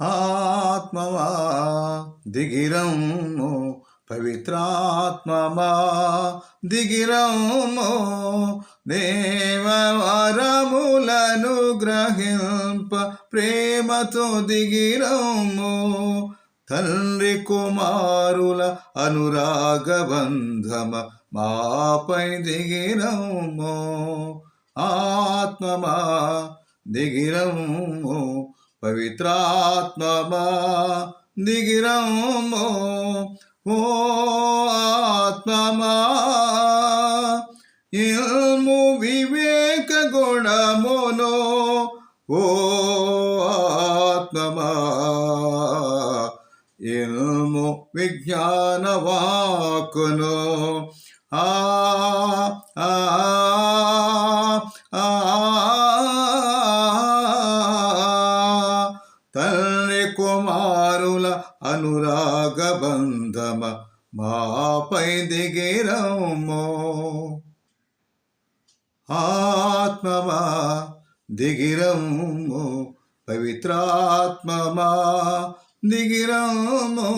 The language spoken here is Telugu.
ఆత్మవా దిగిరము పవిత్రాత్మవా దిగిరము దేవవరములను గ్రహింప ప్రేమతో దిగిరము తండ్రి కుమారుల అనురాగబంధమ మాపై దిగిరము ఆత్మమా దిగిరము పవిత్రాత్మమా దిగిరము ఓ ఆత్మమా ఇల్ము వివేక గుణమును. ఓ ఆత్మమా ఇల్ము విజ్ఞాన వాకును ఆ ఆ ఆ తండ్రి కుమారుల అనురాగ బంధమ మాపై దిగిరమ్మో. ఆత్మమా దిగిరము పవిత్రాత్మమా దిగిరము